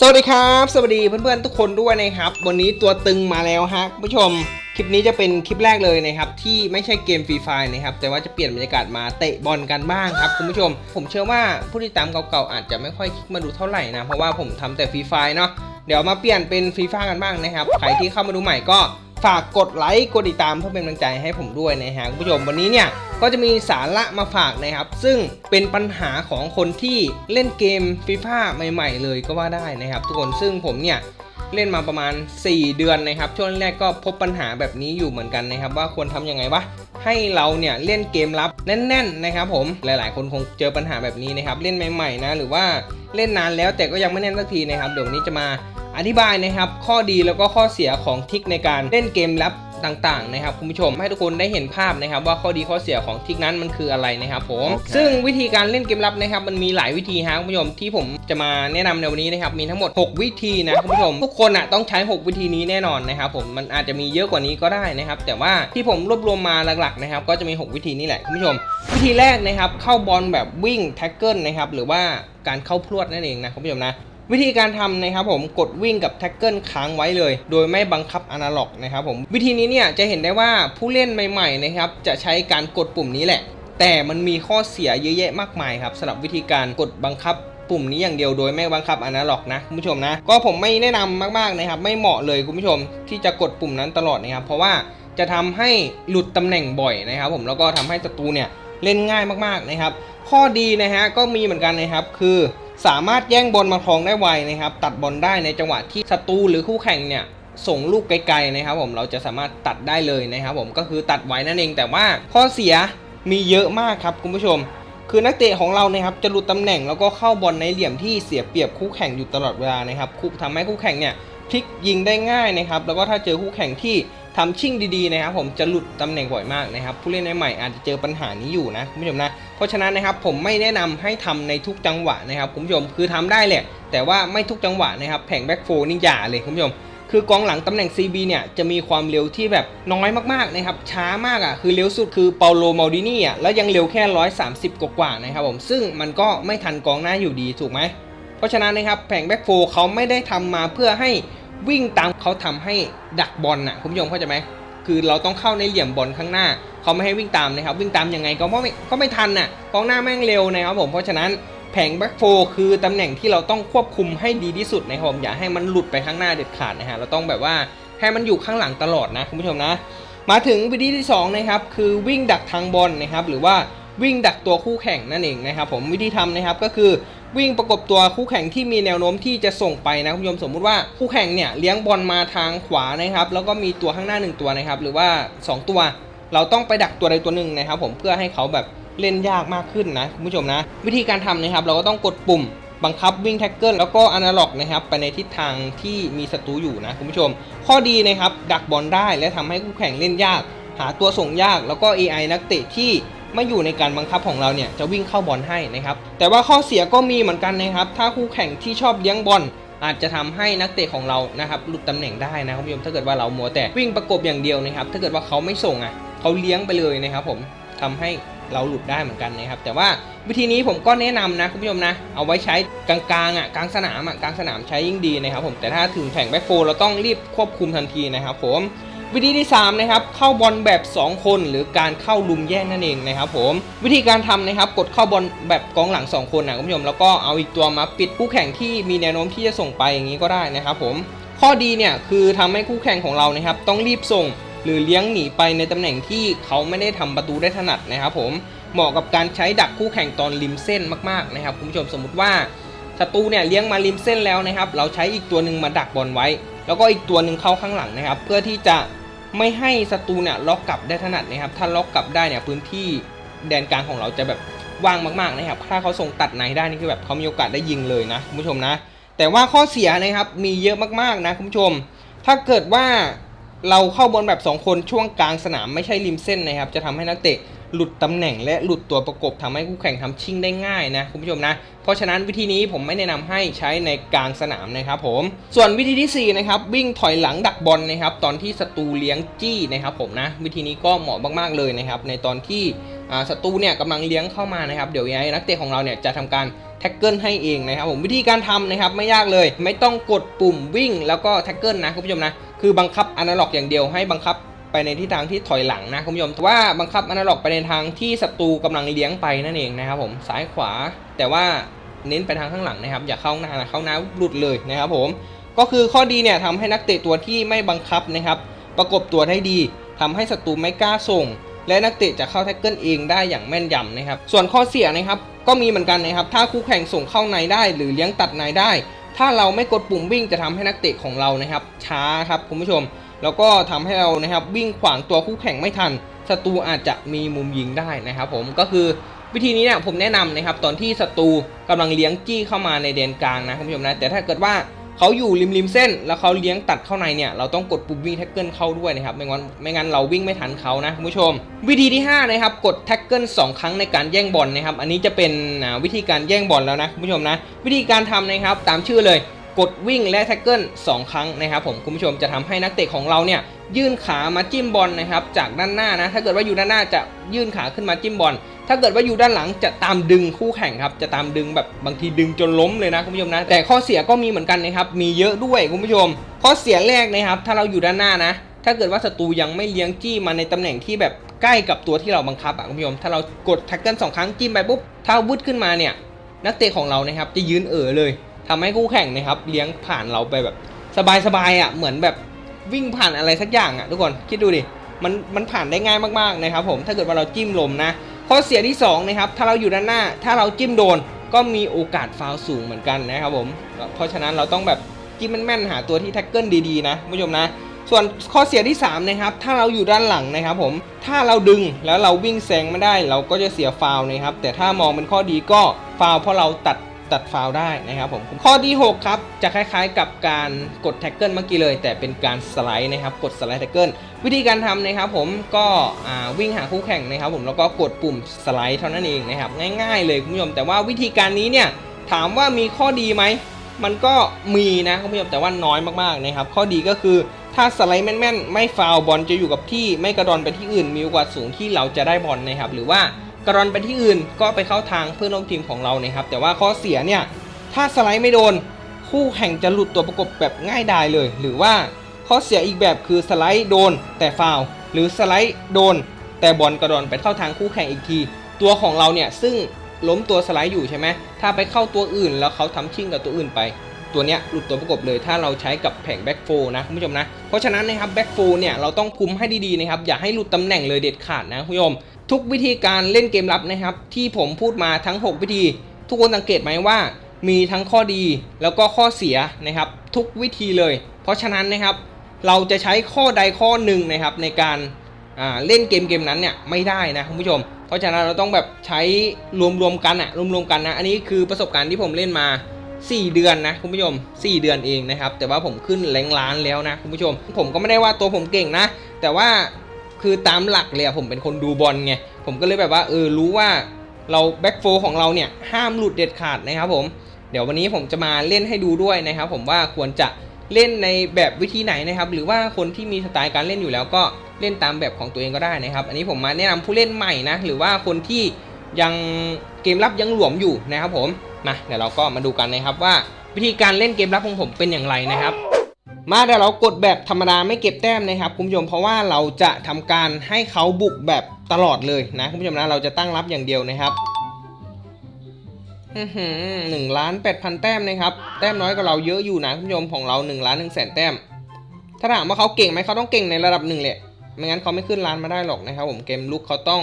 สวัสดีครับ สวัสดีเพื่อนๆทุกคนด้วยนะครับ วันนี้ตัวตึงมาแล้วฮะคุณผู้ชม คลิปนี้จะเป็นคลิปแรกเลยนะครับที่ไม่ใช่เกมฟรีไฟนะครับแต่ว่าจะเปลี่ยนบรรยากาศมาเตะบอลกันบ้างครับคุณผู้ชม ผมเชื่อว่าผู้ติดตามเก่าๆอาจจะไม่ค่อยคลิกมาดูเท่าไหร่นะเพราะว่าผมทำแต่ฟรีไฟเนาะเดี๋ยวมาเปลี่ยนเป็นฟรีไฟกันบ้างนะครับใครที่เข้ามาดูใหม่ก็ ฝากกดไลค์กดติดตามเพื่อเป็นกำลังใจให้ผมด้วยนะฮะคุณผู้ชมวันนี้เนี่ยก็จะมีสาระมาฝากนะครับ ซึ่งเป็นปัญหาของคนที่เล่นเกมฟีฟ่าใหม่ ๆ เลยก็ว่าได้นะครับ ทุกคนซึ่งผมเนี่ยเล่นมาประมาณ 4 เดือนนะครับ ช่วงแรกก็พบปัญหาแบบนี้อยู่เหมือนกันนะครับ ว่าควรทำยังไงวะให้เราเนี่ยเล่นเกมรับแน่น ๆ นะครับ ผมหลาย ๆ คนคงเจอปัญหาแบบนี้นะครับ เล่นใหม่ ๆ นะ หรือว่าเล่นนานแล้วแต่ก็ยังไม่แน่นสักทีนะครับเดี๋ยววันนี้จะมา อธิบายนะครับข้อดีแล้วก็ข้อเสียของทริกในการเล่นเกมลับต่างๆนะครับคุณผู้ชมให้ทุกคนได้เห็นภาพนะครับ ว่าข้อดีข้อเสียของทริกนั้นมันคืออะไรนะครับผมโอเคซึ่งวิธีการเล่นเกมลับนะครับ มันมีหลายวิธีฮะคุณผู้ชมที่ผมจะมาแนะนำในวันนี้นะครับมีทั้งหมด 6 วิธีนะคุณผู้ชมทุกคนอะต้องใช้ 6 วิธีนี้แน่นอนนะครับผมมันอาจจะมีเยอะกว่านี้ก็ได้นะครับ แต่ว่าที่ผมรวบรวมมาหลักๆนะครับก็จะมี 6 วิธีนี้แหละคุณผู้ชม วิธีแรกนะครับเข้าบอลแบบวิ่งแท็กเกิลนะครับหรือว่าการเข้าพรวดนั่นเองนะคุณผู้ชมนะ วิธีการทำนะครับผมกดวิ่งกับแท็กเกิลค้างไว้เลย โดยไม่บังคับอนาล็อกนะครับผมวิธีนี้เนี่ยจะเห็นได้ว่าผู้เล่นใหม่ๆนะครับจะใช้การกดปุ่มนี้แหละ แต่มันมีข้อเสียเยอะแยะมากมายครับสำหรับวิธีการกดบังคับปุ่มนี้อย่างเดียวโดยไม่บังคับอนาล็อกนะคุณผู้ชมนะ ก็ผมไม่แนะนำมากๆนะครับ ไม่เหมาะเลยคุณผู้ชมที่จะกดปุ่มนั้นตลอดนะครับ เพราะว่าจะทำให้หลุดตำแหน่งบ่อยนะครับ ผมแล้วก็ทำให้ศัตรูเนี่ยเล่นง่ายมากๆนะครับ ข้อดีนะฮะก็มีเหมือนกันนะครับคือ สามารถแย่งบอลมาครองได้ไวนะครับ ตัดบอลได้ในจังหวะที่ศัตรูหรือคู่แข่งเนี่ยส่งลูกไกลๆนะครับ ผมเราจะสามารถตัดได้เลยนะครับ ผมก็คือตัดไว้นั่นเอง แต่ว่าข้อเสียมีเยอะมากครับคุณผู้ชม คือนักเตะของเรานะครับจะหลุดตำแหน่งแล้วก็เข้าบอลในเหลี่ยมที่เสียเปรียบคู่แข่งอยู่ตลอดเวลานะครับคู่ทำให้คู่แข่งเนี่ยพลิกยิงได้ง่ายนะครับ แล้วก็ถ้าเจอคู่แข่งที่ ทำชิ่งดีๆนะครับผมจะหลุดตำแหน่งบ่อยมากนะครับผู้เล่นใหม่อาจจะเจอปัญหานี้อยู่นะคุณผู้ชมนะเพราะฉะนั้นนะครับผมไม่แนะนำให้ทำในทุกจังหวะนะครับคุณผู้ชมคือทำได้แหละแต่ว่าไม่ทุกจังหวะนะครับแผงแบ็กโฟนี่อย่าเลยคุณผู้ชมคือกองหลังตำแหน่ง CB เนี่ยจะมีความเร็วที่แบบน้อยมากๆนะครับช้ามากอะคือเร็วสุดคือเปาโลมาดินี่อะแล้วยังเร็วแค่ 130 กว่าๆนะครับผมซึ่งมันก็ไม่ทันกองหน้าอยู่ดีถูกไหมเพราะฉะนั้นนะครับแผงแบ็กโฟเขาไม่ได้ทำมาเพื่อให้ วิ่งตามเขาทำให้ดักบอลน่ะคุณผู้ชมเข้าใจไหมคือเราต้องเข้าในเหลี่ยมบอลข้างหน้า เขาไม่ให้วิ่งตามนะครับ วิ่งตามยังไงก็ไม่ก็ไม่ทันน่ะกองหน้าแม่งเร็วนะครับผมเพราะฉะนั้นแผงแบ็กโฟคือตำแหน่งที่เราต้องควบคุมให้ดีที่สุดนะครับผมอย่าให้มันหลุดไปข้างหน้าเด็ดขาดนะฮะเราต้องแบบว่าให้มันอยู่ข้างหลังตลอดนะคุณผู้ชมนะ มาถึงวิธีที่สองนะครับคือวิ่งดักทางบอลนะครับหรือว่าวิ่งดักตัวคู่แข่งนั่นเองนะครับผมวิธีทำนะครับก็คือ วิ่งประกบตัวคู่แข่งที่มีแนวโน้มที่จะส่งไปนะคุณผู้ชมสมมุติว่าคู่แข่งเนี่ยเลี้ยงบอลมาทางขวานะครับ แล้วก็มีตัวข้างหน้า 1 ตัวนะครับ หรือว่า 2 ตัว เราต้องไปดักตัวใดตัวหนึ่งนะครับ ผมเพื่อให้เขาแบบเล่นยากมากขึ้นนะคุณผู้ชมนะ วิธีการทำนะครับ เราก็ต้องกดปุ่มบังคับวิ่งแท็กเกิลแล้วก็อนาล็อกนะครับไปในทิศทางที่มีศัตรูอยู่นะคุณผู้ชม ข้อดีนะครับดักบอลได้และทำให้คู่แข่งเล่นยาก หาตัวส่งยากแล้วก็ AI นักเตะที่ ไม่อยู่ในการบังคับของเราเนี่ยจะวิ่งเข้าบอลให้นะครับ แต่ว่าข้อเสียก็มีเหมือนกันนะครับ ถ้าคู่แข่งที่ชอบเลี้ยงบอลอาจจะทำให้นักเตะของเรานะครับหลุดตำแหน่งได้นะคุณผู้ชมถ้าเกิดว่าเรามัวแต่วิ่งประกบอย่างเดียวนะครับ ถ้าเกิดว่าเขาไม่ส่งอะเขาเลี้ยงไปเลยนะครับ ผมทำให้เราหลุดได้เหมือนกันนะครับ แต่ว่าวิธีนี้ผมก็แนะนำนะคุณผู้ชมนะ เอาไว้ใช้กลางๆอะกลางสนามอะกลางสนามใช้ยิ่งดีนะครับ ผมแต่ถ้าถึงแข่งแบ็คโฟเราต้องรีบควบคุมทันทีนะครับ ผม วิธีที่ 3 นะครับ เข้าบอลแบบ 2 คนหรือการเข้าลุมแย่งนั่นเองนะครับผมวิธีการทำนะครับกดเข้าบอลแบบกองหลัง 2 คนนะคุณผู้ชมแล้วก็เอาอีกตัวมาปิดคู่แข่งที่มีแนวโน้มที่จะส่งไปอย่างนี้ก็ได้นะครับผมข้อดีเนี่ยคือทำให้คู่แข่งของเรานะครับต้องรีบส่งหรือเลี้ยงหนีไปในตำแหน่งที่เขาไม่ได้ทำประตูได้ถนัดนะครับผมเหมาะกับการใช้ดักคู่แข่งตอนริมเส้นมากๆนะครับคุณผู้ชมสมมุติว่าศัตรูเนี่ยเลี้ยงมาริมเส้นแล้วนะครับ เราใช้อีกตัวหนึ่งมาดักบอลไว้ แล้วก็อีกตัวหนึ่งเข้าข้างหลังนะครับ เพื่อที่จะ ไม่ให้ศัตรูเนี่ยล็อกกลับได้ถนัดนะครับ ถ้าล็อกกลับได้เนี่ยพื้นที่แดนกลางของเราจะแบบว่างมากๆนะครับถ้าเขาส่งตัดในได้นี่คือแบบเขามีโอกาสได้ยิงเลยนะคุณผู้ชมนะ แต่ว่าข้อเสียนะครับมีเยอะมากๆนะคุณผู้ชม ถ้าเกิดว่าเราเข้าบอลแบบ 2 คนช่วงกลางสนามไม่ใช่ริมเส้นนะครับ จะทำให้นักเตะ หลุดตำแหน่งและหลุดตัวประกบทำให้คู่แข่งทำชิ่งได้ง่ายนะคุณผู้ชมนะ เพราะฉะนั้นวิธีนี้ผมไม่แนะนำให้ใช้ในกลางสนามนะครับผม ส่วนวิธีที่ 4 นะครับ วิ่งถอยหลังดักบอลนะครับ ตอนที่ศัตรูเลี้ยงจี้นะครับผมนะ วิธีนี้ก็เหมาะมาก ๆ เลยนะครับ ในตอนที่ศัตรูเนี่ยกำลังเลี้ยงเข้ามานะครับ เดี๋ยวยังไงนักเตะของเราเนี่ยจะทำการแท็กเกิลให้เองนะครับผมวิธีการทำนะครับไม่ยากเลย ไม่ต้องกดปุ่มวิ่งแล้วก็แท็กเกิลนะคุณผู้ชมนะคือบังคับอนาล็อกอย่างเดียวให้บังคับ ไปในทิศทางที่ถอยหลังนะคุณผู้ชมแต่ว่าบังคับอนาล็อกไปในทางที่ศัตรูกำลังเลี้ยงไปนั่นเองนะครับผมซ้ายขวา แต่ว่าเน้นไปทางข้างหลังนะครับอย่าเข้าหน้านะเข้าหน้าหลุดเลยนะครับผมก็คือข้อดีเนี่ยทำให้นักเตะตัวที่ไม่บังคับนะครับประกบตัวได้ดีทำให้ศัตรูไม่กล้าส่ง และนักเตะจะเข้าแท็กเกิลเองได้อย่างแม่นยำนะครับส่วนข้อเสียนะครับก็มีเหมือนกันนะครับถ้าคู่แข่งส่งเข้าในได้ หรือเลี้ยงตัดในได้ ถ้าเราไม่กดปุ่มวิ่งจะทำให้นักเตะของเรานะครับช้าครับคุณผู้ชม แล้วก็ทำให้เรานะครับวิ่งขวางตัวคู่แข่งไม่ทันศัตรูอาจจะมีมุมยิงได้นะครับผมก็คือวิธีนี้เนี่ยผมแนะนำนะครับตอนที่ศัตรูกำลังเลี้ยงจี้เข้ามาในแดนกลางนะคุณผู้ชมนะแต่ถ้าเกิดว่าเขาอยู่ริมริมเส้น แล้วเขาเลี้ยงตัดเข้าในเนี่ยเราต้องกดปุ่มวิ่งแท็กเกิลเข้าด้วยนะครับไม่งั้นไม่งั้นเราวิ่งไม่ทันเขานะคุณผู้ชม วิธีที่5นะครับกดแท็กเกิล2ครั้งในการแย่งบอลนะครับอันนี้จะเป็นวิธีการแย่งบอลแล้วนะคุณผู้ชมนะวิธีการทำนะครับตามชื่อเลย กดวิ่งและแท็กเกิล2ครั้งนะครับผมคุณผู้ชมจะทำให้นักเตะของเราเนี่ยยื่นขามาจิ้มบอลนะครับจากด้านหน้านะถ้าเกิดว่าอยู่ด้านหน้าจะยื่นขาขึ้นมาจิ้มบอลถ้าเกิดว่าอยู่ด้านหลังจะตามดึงคู่แข่งครับจะตามดึงแบบบางทีดึงจนล้มเลยนะคุณผู้ชมนะแต่ข้อเสียก็มีเหมือนกันนะครับมีเยอะด้วยคุณผู้ชม ข้อเสียแรกนะครับถ้าเราอยู่ด้านหน้านะถ้าเกิดว่าศัตรูยังไม่เลี้ยงจี้มาในตำแหน่งที่แบบใกล้กับตัวที่เราบังคับอะคุณผู้ชมถ้าเรากดแท็กเกิลสองครั้งจิ้มไปปุ๊บถ้าวุดขึ้นมาเนี่ยนักเตะของเรานะครับจะยืนเอ๋อเลย ทำให้คู่แข่งนะครับเลี้ยงผ่านเราไปแบบสบายๆอะเหมือนแบบวิ่งผ่านอะไรสักอย่างอะทุกคนคิดดูดิมันมันผ่านได้ง่ายมากๆนะครับผมถ้าเกิดว่าเราจิ้มลมนะข้อเสียที่2นะครับถ้าเราอยู่ด้านหน้า ถ้าเราจิ้มโดนก็มีโอกาสฟาวสูงเหมือนกันนะครับผมเพราะฉะนั้นเราต้องแบบจิ้มแม่นๆหาตัวที่แท็กเกิลดีๆนะผู้ชมนะ ส่วนข้อเสียที่3นะครับถ้าเราอยู่ด้านหลังนะครับผมถ้าเราดึงแล้วเราวิ่งแซงไม่ได้ เราก็จะเสียฟาวนะครับแต่ถ้ามองเป็นข้อดีก็ฟาวเพราะเราตัด ตัดฟาวได้นะครับผมข้อที่ 6 ครับ จะคล้ายๆ กับการกดแท็กเกิลเมื่อกี้เลย แต่เป็นการสไลด์นะครับ กดสไลด์แท็กเกิลวิธีการทำนะครับผมก็วิ่งหาคู่แข่งนะครับผมแล้วก็กดปุ่มสไลด์เท่านั้นเองนะครับง่ายๆเลยคุณผู้ชมแต่ว่าวิธีการนี้เนี่ยถามว่ามีข้อดีไหมมันก็มีนะคุณผู้ชมแต่ว่าน้อยมากๆนะครับ ข้อดีก็คือถ้าสไลด์แม่นๆ ไม่ฟาวบอลจะอยู่กับที่ไม่กระดอนไปที่อื่น มีโอกาสสูงที่เราจะได้บอลนะครับหรือว่า กระดอนไปที่อื่นก็ไปเข้าทางเพื่อนร่วมทีมของเรานะครับ แต่ว่าข้อเสียเนี่ยถ้าสไลด์ไม่โดน คู่แข่งจะหลุดตัวประกบแบบง่ายดายเลย หรือว่าข้อเสียอีกแบบคือสไลด์โดน แต่ฟาวหรือสไลด์โดน แต่บอลกระดอนไปเข้าทางคู่แข่งอีกที ตัวของเราเนี่ยซึ่งล้มตัวสไลด์อยู่ใช่ไหมถ้าไปเข้าตัวอื่น แล้วเขาทำชิ่งกับตัวอื่นไป ตัวเนี้ยหลุดตัวประกบเลย ถ้าเราใช้กับแผงแบ็กโฟนะคุณผู้ชมนะ เพราะฉะนั้นนะครับแบ็กโฟเนี่ยเราต้องคุมให้ดีๆนะครับอย่าให้หลุดตำแหน่งเลยเด็ดขาดนะคุณผู้ชม ทุกวิธีการเล่นเกมรับนะครับ ที่ผมพูดมาทั้ง 6 วิธี ทุกคนสังเกตไหมว่ามีทั้งข้อดีแล้วก็ข้อเสียนะครับ ทุกวิธีเลย เพราะฉะนั้นนะครับ เราจะใช้ข้อใดข้อหนึ่งนะครับ ในการาเล่นเกมเกมนั้นเนี่ยไม่ได้นะคุณผู้ชม เพราะฉะนั้นเราต้องแบบใช้รวมๆกันอะรวมๆกันนะ อันนี้คือประสบการณ์ที่ผมเล่นมา 4 เดือนนะคุณผู้ชม 4 เดือนเองนะครับ แต่ว่าผมขึ้นแรงล้านแล้วนะคุณผู้ชม ผมก็ไม่ได้ว่าตัวผมเก่งนะ แต่ว่า คือตามหลักเลยอะผมเป็นคนดูบอลไงผมก็เลยแบบว่าเออรู้ว่าเราแบ็กโฟของเราเนี่ยห้ามหลุดเด็ดขาดนะครับผมเดี๋ยววันนี้ผมจะมาเล่นให้ดูด้วยนะครับผมว่าควรจะเล่นในแบบวิธีไหนนะครับ หรือว่าคนที่มีสไตล์การเล่นอยู่แล้วก็เล่นตามแบบของตัวเองก็ได้นะครับ อันนี้ผมมาแนะนำผู้เล่นใหม่นะหรือว่าคนที่ยังเกมรับยังหลวมอยู่นะครับผมมาเดี๋ยวเราก็มาดูกันนะครับว่าวิธีการเล่นเกมรับของผมเป็นอย่างไรนะครับ มาเดี๋ยวเรากดแบบธรรมดาไม่เก็บแต้มนะครับคุณผู้ชมเพราะว่าเราจะทำการให้เขาบุกแบบตลอดเลยนะคุณผู้ชมนะเราจะตั้งรับอย่างเดียวนะครับหนึ่งล้านแปดพันแต้มนะครับ แต้มน้อยกว่าเราเยอะอยู่นะคุณผู้ชมของเรา1นึ่งล้านหนึ่งแสนแต้ม ถ้าถามว่าเขาเก่งไหมเขาต้องเก่งในระดับหนึ่งแหละไม่งั้นเขาไม่ขึ้นล้านมาได้หรอกนะครับ ผมเกมลุกเขาต้อง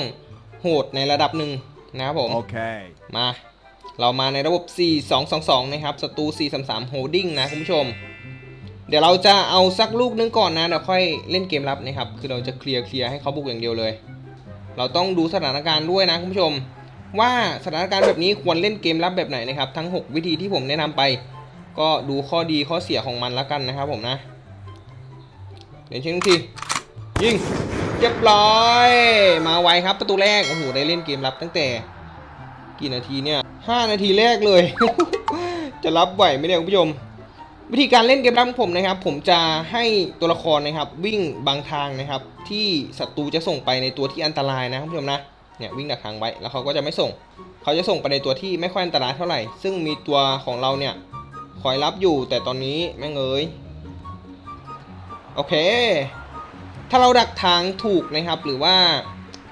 โหดในระดับหนึ่งนะครับผม Okay. มา เรามาในระบบ 4 2 2 2 นะครับศัตรู4 3 3 holding นะคุณผู้ชม เดี๋ยวเราจะเอาสักลูกนึงก่อนนะเดี๋ยวค่อยเล่นเกมรับนะครับ คือเราจะเคลียร์เคลียร์ให้เขาบุกอย่างเดียวเลย เราต้องดูสถานการณ์ด้วยนะคุณผู้ชม ว่าสถานการณ์แบบนี้ควรเล่นเกมรับแบบไหนนะครับ ทั้ง 6 วิธีที่ผมแนะนำไป ก็ดูข้อดีข้อเสียของมันแล้วกันนะครับผมนะเดี๋ยวเช็คทุกทียิงเรียบร้อย มาไวครับประตูแรกโอ้โหได้เล่นเกมรับตั้งแต่กี่นาทีเนี่ยห้านาทีแรกเลย จะรับไหวไหมเนี่ยคุณผู้ชม วิธีการเล่นเกมรับของผมนะครับ ผมจะให้ตัวละครนะครับ วิ่งบางทางนะครับ ที่ศัตรูจะส่งไปในตัวที่อันตรายนะคุณผู้ชมนะเนี่ยวิ่งดักทางไว้แล้วเขาก็จะไม่ส่ง เขาจะส่งไปในตัวที่ไม่ค่อยอันตรายเท่าไหร่ ซึ่งมีตัวของเราเนี่ยคอยรับอยู่แต่ตอนนี้แม่งเอ้ยโอเค ถ้าเราดักทางถูกนะครับ หรือว่า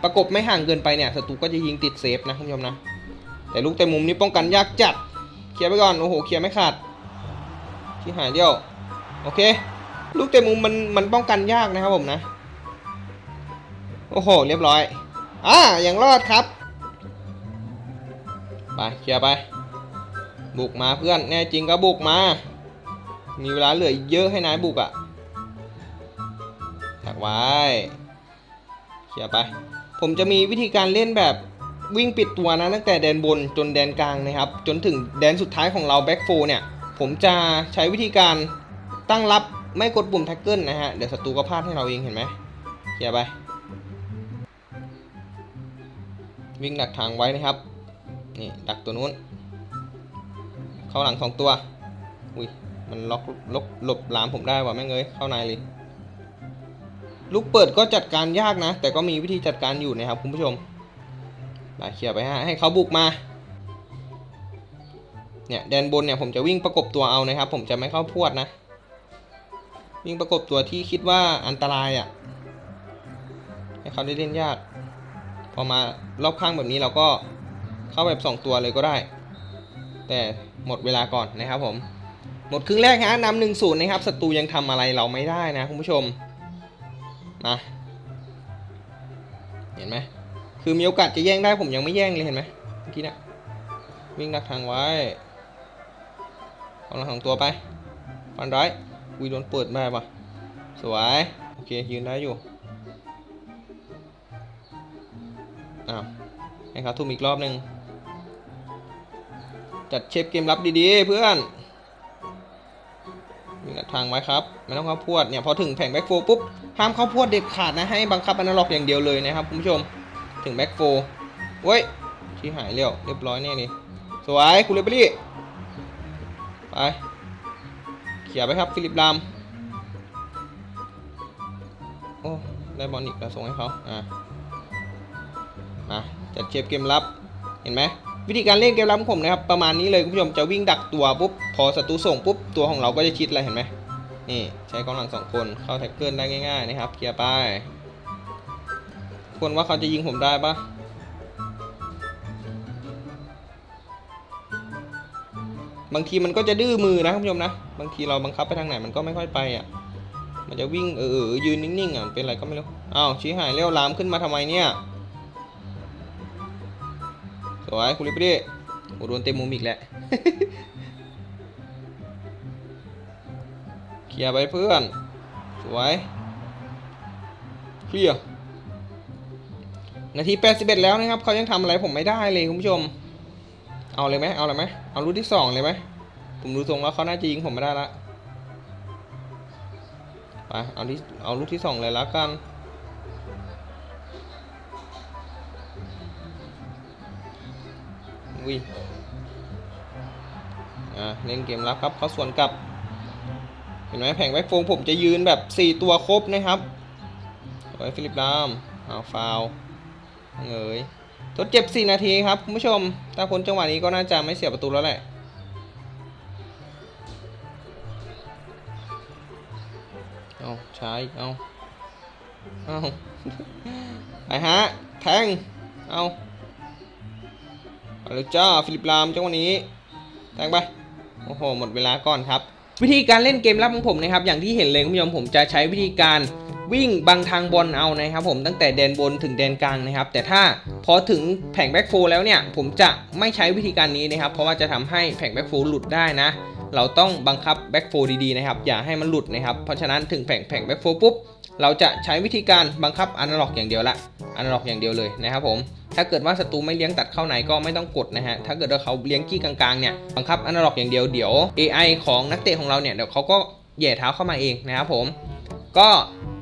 ประกบไม่ห่างเกินไปเนี่ยศัตรูก็จะยิงติดเซฟนะคุณผู้ชมนะแต่ลูกเตะมุมนี้ป้องกันยากจัดเคลียร์ไปก่อนโอ้โหเคลียร์ไม่ขาด ที่หายเดียว โอเค ลูกเตะมุมมันมันป้องกันยากนะครับผมนะ โอ้โห เรียบร้อย อ่าอย่างรอดครับ ไปเคลียร์ไป บุกมาเพื่อน แน่จริงก็บุกมา มีเวลาเหลือเยอะให้นายบุกอะ่ะถักไว้เคลียร์ไป ผมจะมีวิธีการเล่นแบบวิ่งปิดตัวนะตั้งแต่แดนบนจนแดนกลางนะครับ จนถึงแดนสุดท้ายของเราแบ็กโฟเนี่ย ผมจะใช้วิธีการตั้งรับไม่กดปุ่มแท็กเกิลนะฮะ เดี๋ยวศัตรูก็พลาดให้เราเองเห็นไหมเคลียไป วิ่งดักทางไว้นะครับ นี่ดักตัวนู้น เข้าหลังสองตัว อุ้ย มันล็อกล็อกหลบหลามผมได้ว่ะแม่งเอ้ย เข้าในเลย ลูกเปิดก็จัดการยากนะ แต่ก็มีวิธีจัดการอยู่นะครับคุณผู้ชมไปเคลียไปฮะ ให้เขาบุกมา เนี่ยแดนบนเนี่ยผมจะวิ่งประกบตัวเอานะครับ ผมจะไม่เข้าพวดนะ วิ่งประกบตัวที่คิดว่าอันตรายอะ่ะให้เขาได้เล่นยาก พอมารอบข้างแบบนี้เราก็เข้าแบบสองตัวเลยก็ได้ แต่หมดเวลาก่อนนะครับผม หมดครึ่งแรกฮะนำหนึ่งศูนย์นะครับศัตรูยังทำอะไรเราไม่ได้นะคุณผู้ชมมาเห็นไหมคือมีโอกาสจะแย่งได้ผมยังไม่แย่งเลยเห็นไหมเมื่อกี้เนะวิ่งดักทางไว้ เอาหลังของตัวไปฟันร้ายวีโดนเปิดมาปะสวย โอเค ยืนได้อยู่ อ้าวให้เขาทุ่มอีกรอบหนึ่งจัดเชฟเกมรับดีๆ เพื่อนวิ่งดักทางไว้ครับ ไม่ต้องเข้าพวดเนี่ย พอถึงแผงแบ็กโฟปุ๊บ ห้ามเข้าพวดเด็ดขาดนะ ให้บังคับอนาล็อกอย่างเดียวเลยนะครับคุณผู้ชม ถึงแบ็กโฟเว้ยชี้หายเรียวเรียบร้อยแน่นี่สวยคุณเลเบอรี่ ไป เขี่ยไปครับฟิลิปลามโอ้ได้บอลอีกแล้วส่งให้เขาอะอะจัดเชฟเกมรับเห็นไหมวิธีการเล่นเกมรับของผมนะครับประมาณนี้เลยคุณผู้ชมจะวิ่งดักตัวปุ๊บพอศัตรูส่งปุ๊บตัวของเราก็จะชิดเลยเห็นไหมนี่ใช้กองหลังสองคนเข้าแท็กเกิลได้ง่ายๆนะครับเคลียร์ไปควรว่าเขาจะยิงผมได้ปะ บางทีมันก็จะดื้อมือนะคุณผู้ชมนะ บางทีเราบังคับไปทางไหนมันก็ไม่ค่อยไปอะ มันจะวิ่งเออเออยืนนิ่งๆอะเป็นอะไรก็ไม่รู้อ้าวชี้หายเลี้ยวลามขึ้นมาทำไมเนี่ยสวยคุณลิปปี้โอ้โดนเต็มมุมอีกแล้วเคลียร์ไปเพื่อน สวยเคลียร์นาที 81 แล้วนะครับเขายังทำอะไรผมไม่ได้เลยคุณผู้ชม เอาเลยไหมเอาเลยไหม เอาลูกที่สองเลยไหม ผมดูทรงว่าเขาน่าจะยิงผมไม่ได้ละไปเอาที่เอาลูกที่สองเลยละกัน วิอ่าเล่นเกมรับครับเขาสวนกลับ เห็นไหมแผงแบ็คโฟมผมจะยืนแบบ 4 ตัวครบนะครับโอ้ฟิลิปดามเอาฟาวเงย ทดเจ็บ 4 นาทีครับคุณผู้ชม ถ้าพ้นจังหวะนี้ก็น่าจะไม่เสียประตูแล้วแหละ เอาใช้เอาเอาไปฮะ แทง เอาเอาเลยจ้า ฟิลิปลามจังหวะนี้ แทงไป โอ้โห หมดเวลาก่อนครับ วิธีการเล่นเกมรับของผมนะครับ อย่างที่เห็นเลยคุณผู้ชมผมจะใช้วิธีการ วิ่งบังทางบอลเอานะครับผมตั้งแต่แดนบนถึงแดนกลางนะครับ แต่ถ้าพอถึงแผงแบ็กโฟแล้วเนี่ย ผมจะไม่ใช้วิธีการนี้นะครับ เพราะว่าจะทำให้แผงแบ็กโฟหลุดได้นะ เราต้องบังคับแบ็กโฟดีๆนะครับ อย่าให้มันหลุดนะครับ เพราะฉะนั้นถึงแผงแผงแบ็กโฟปุ๊บเราจะใช้วิธีการบังคับอนาล็อกอย่างเดียวละอนาล็อกอย่างเดียวเลยนะครับผมถ้าเกิดว่าศัตรูไม่เลี้ยงตัดเข้าไหนก็ไม่ต้องกดนะฮะ ถ้าเกิดว่าเขาเลี้ยงจี้กลางๆเนี่ยบังคับอนาล็อกอย่างเดียวเดี๋ยว AI ของนักเตะของเราเนี่ยเดี๋ยวเขาก็แย่เท้าเข้ามาเองนะครับผม ก็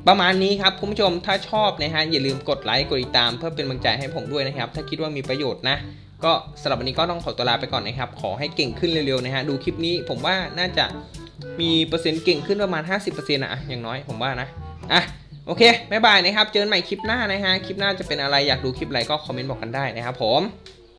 ประมาณนี้ครับคุณผู้ชมถ้าชอบนะฮะอย่าลืมกดไลค์กดติดตาม เพื่อเป็นกำลังใจให้ผมด้วยนะครับ ถ้าคิดว่ามีประโยชน์นะ ก็สำหรับวันนี้ก็ต้องขอตัวลาไปก่อนนะครับ ขอให้เก่งขึ้นเร็วๆนะฮะดูคลิปนี้ผมว่าน่าจะมีเปอร์เซ็นต์เก่งขึ้นประมาณ 50%นะอะอย่างน้อยผมว่านะอะโอเคบ๊ายบายนะครับ เจอกันใหม่คลิปหน้านะฮะคลิปหน้าจะเป็นอะไรอยากดูคลิปอะไรก็คอมเมนต์บอกกันได้นะครับผม